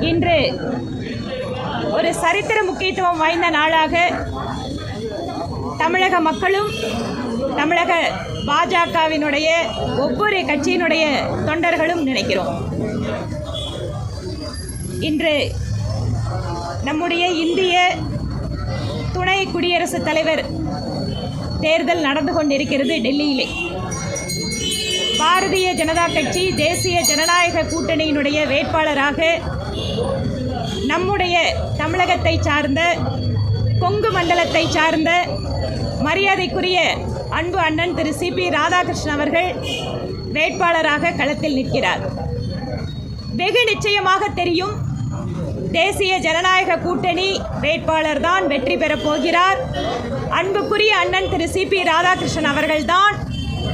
இன்று ஒரு சரித்திர முக்கியத்துவம் வாய்ந்த நாளாக தமிழக மக்களும் தமிழக பாஜகவினுடைய ஒவ்வொரு கட்சியினுடைய தொண்டர்களும் நினைக்கிறோம். இன்று நம்முடைய இந்திய துணை குடியரசுத் தலைவர் தேர்தல் நடந்து கொண்டிருக்கிறது டெல்லியிலே. பாரதிய ஜனதா கட்சி தேசிய ஜனநாயக கூட்டணியினுடைய வேட்பாளராக நம்முடைய தமிழகத்தை சார்ந்த கொங்கு மண்டலத்தை சார்ந்த மரியாதைக்குரிய அன்பு அண்ணன் திரு சி பி ராதாகிருஷ்ணன் அவர்கள் வேட்பாளராக களத்தில் நிற்கிறார். வெகு நிச்சயமாக தெரியும் தேசிய ஜனநாயக கூட்டணி வேட்பாளர் தான் வெற்றி பெறப் போகிறார். அன்புக்குரிய அண்ணன் திரு சி பி ராதாகிருஷ்ணன் அவர்கள்தான்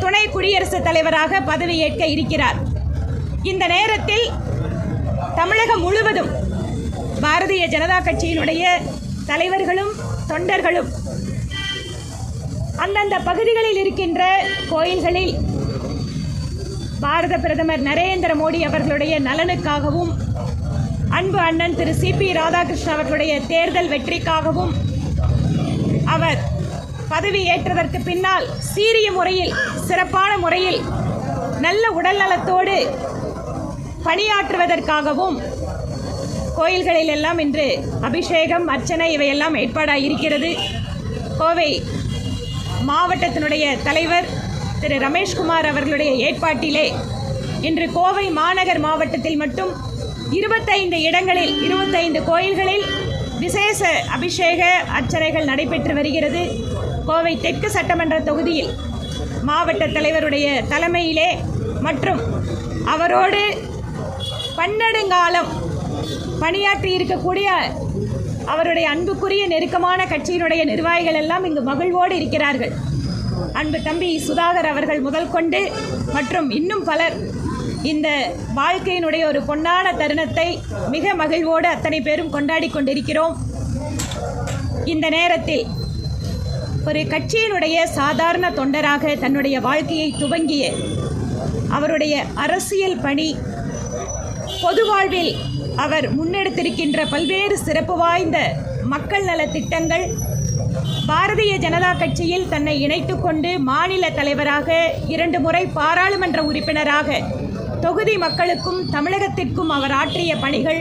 துணை குடியரசுத் தலைவராக பதவியேற்க இருக்கிறார். இந்த நேரத்தில் தமிழகம் முழுவதும் பாரதிய ஜனதா கட்சியினுடைய தலைவர்களும் தொண்டர்களும் அந்தந்த பகுதிகளில் இருக்கின்ற கோயில்களில் பாரத பிரதமர் நரேந்திர மோடி அவர்களுடைய நலனுக்காகவும் அன்பு அண்ணன் திரு சி பி ராதாகிருஷ்ணன் அவர்களுடைய தேர்தல் வெற்றிக்காகவும் அவர் பதவி ஏற்றதற்கு பின்னால் சீரிய முறையில் சிறப்பான முறையில் நல்ல உடல்நலத்தோடு பணியாற்றுவதற்காகவும் கோயில்களில் எல்லாம் இன்று அபிஷேகம் அர்ச்சனை இவையெல்லாம் ஏற்பாடாக இருக்கிறது கோவை மாவட்டத்தினுடைய தலைவர் திரு ரமேஷ்குமார் அவர்களுடைய ஏற்பாட்டிலே இன்று கோவை மாநகர் மாவட்டத்தில் மட்டும் இருபத்தைந்து இடங்களில் இருபத்தைந்து கோயில்களில் விசேஷ அபிஷேக அர்ச்சனைகள் நடைபெற்று வருகிறது. கோவை தெற்கு சட்டமன்ற தொகுதியில் மாவட்ட தலைவருடைய தலைமையிலே மற்றும் அவரோடு பன்னெடுங்காலம் பணியாற்றி இருக்கக்கூடிய அவருடைய அன்புக்குரிய நெருக்கமான கட்சியினுடைய நிர்வாகிகள் எல்லாம் இங்கு மகிழ்வோடு இருக்கிறார்கள். அன்பு தம்பி சுதாகர் அவர்கள் முதல் கொண்டு மற்றும் இன்னும் பலர் இந்த வாழ்க்கையினுடைய ஒரு பொன்னான தருணத்தை மிக மகிழ்வோடு அத்தனை பேரும் கொண்டாடி கொண்டிருக்கிறோம். இந்த நேரத்தில் ஒரு கட்சியினுடைய சாதாரண தொண்டராக தன்னுடைய வாழ்க்கையை துவங்கிய அவருடைய அரசியல் பணி பொது வாழ்வில் அவர் முன்னெடுத்திருக்கின்ற பல்வேறு சிறப்பு வாய்ந்த மக்கள் நல திட்டங்கள் பாரதிய ஜனதா கட்சியில் தன்னை இணைத்து கொண்டு மாநில தலைவராக இரண்டு முறை பாராளுமன்ற உறுப்பினராக தொகுதி மக்களுக்கும் தமிழகத்திற்கும் அவர் ஆற்றிய பணிகள்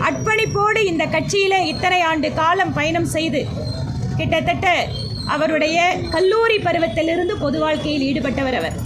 அர்ப்பணிப்போடு இந்த கட்சியிலே இத்தனை ஆண்டு காலம் பயணம் செய்து கிட்டத்தட்ட அவருடைய கல்லூரி பருவத்திலிருந்து பொது வாழ்க்கையில் ஈடுபட்டவர் அவர்.